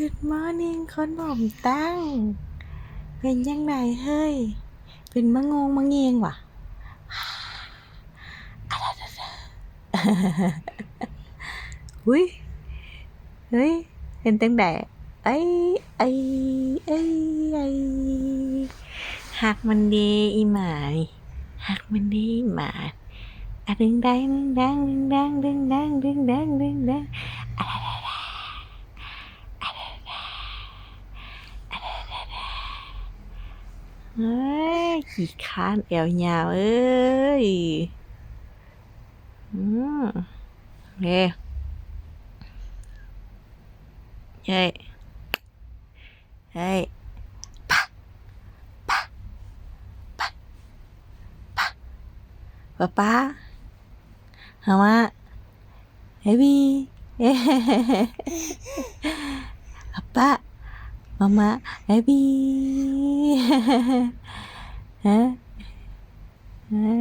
Good morning คนผมตั้ง เป็นยังไงเฮ้ย เป็นมะงงมะเงงวะอุ้ยเฮ้ยเป็นตั้งแต่ไอ้ไอ้ไอ้ไอ้หักมันดีอีหมาหักมันดีอีหมาอะดึงดังดึงดังดึงดังดึงดังดึงดังดึงดังอะดาดาอะดาดาอะดาดาเฮ้ย ขี้คร้านแอวยาว เอ้ย อืมเฮ้ยเฮ้ยเฮ้ยปะปะปะปะป๊าป๊าฮาวะเฮบีเอ๊ะป๊า ป๊ามามาเฮบีฮะฮะ